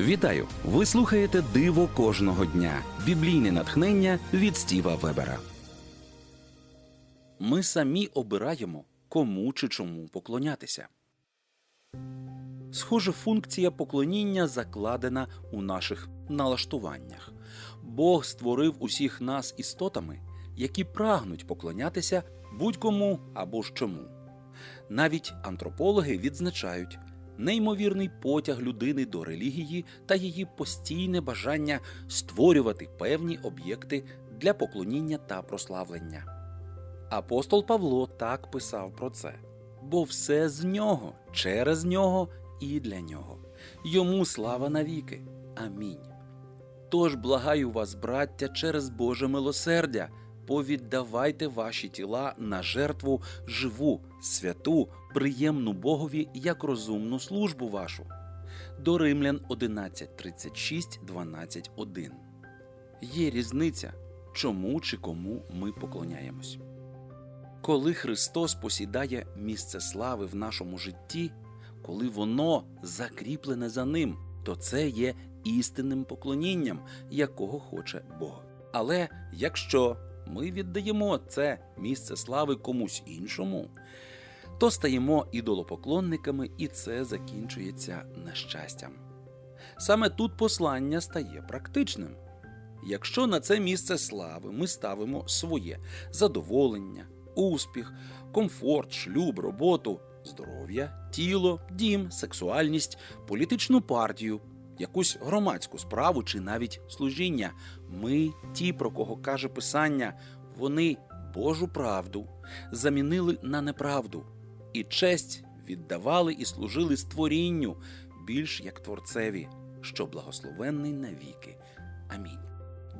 Вітаю! Ви слухаєте Диво кожного дня. Біблійне натхнення від Стіва Вебера. Ми самі обираємо, кому чи чому поклонятися. Схоже, функція поклоніння закладена у наших налаштуваннях. Бог створив усіх нас істотами, які прагнуть поклонятися будь-кому або ж чому. Навіть антропологи відзначають неймовірний потяг людини до релігії та її постійне бажання створювати певні об'єкти для поклоніння та прославлення. Апостол Павло так писав про це, бо все з нього, через нього і для нього. Йому слава навіки. Амінь. Тож благаю вас, браття, через Боже милосердя, повіддавайте ваші тіла на жертву живу, святу, приємну Богові як розумну службу вашу. До Римлян 11.36, 12.1. Є різниця, чому чи кому ми поклоняємось. Коли Христос посідає місце слави в нашому житті, коли воно закріплене за ним, то це є істинним поклонінням, якого хоче Бог. Але якщо ми віддаємо це місце слави комусь іншому, то стаємо ідолопоклонниками, і це закінчується нещастям. Саме тут послання стає практичним. Якщо на це місце слави ми ставимо своє задоволення, успіх, комфорт, шлюб, роботу, здоров'я, тіло, дім, сексуальність, політичну партію, якусь громадську справу чи навіть служіння, ми, ті, про кого каже Писання, вони Божу правду замінили на неправду, і честь віддавали і служили створінню більш як творцеві, що благословенний навіки. Амінь.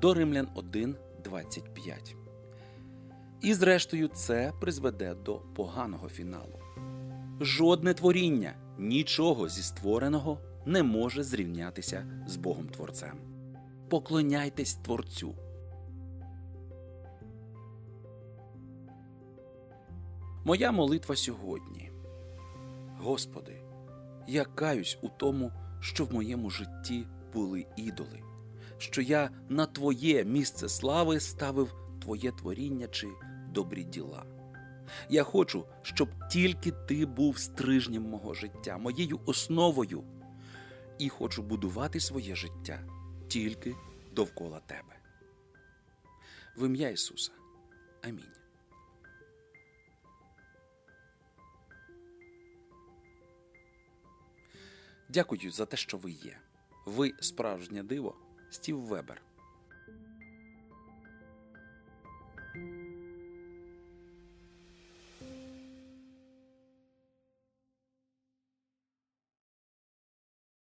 До Римлян 1, 25. І зрештою це призведе до поганого фіналу. Жодне творіння, нічого зі створеного не може зрівнятися з Богом Творцем. Поклоняйтесь Творцю. Моя молитва сьогодні. Господи, я каюсь у тому, що в моєму житті були ідоли, що я на Твоє місце слави ставив Твоє творіння чи добрі діла. Я хочу, щоб тільки ти був стрижнем мого життя, моєю основою, і хочу будувати своє життя тільки довкола тебе. В ім'я Ісуса. Амінь. Дякую за те, що ви є. Ви справжнє диво, Стів Вебер.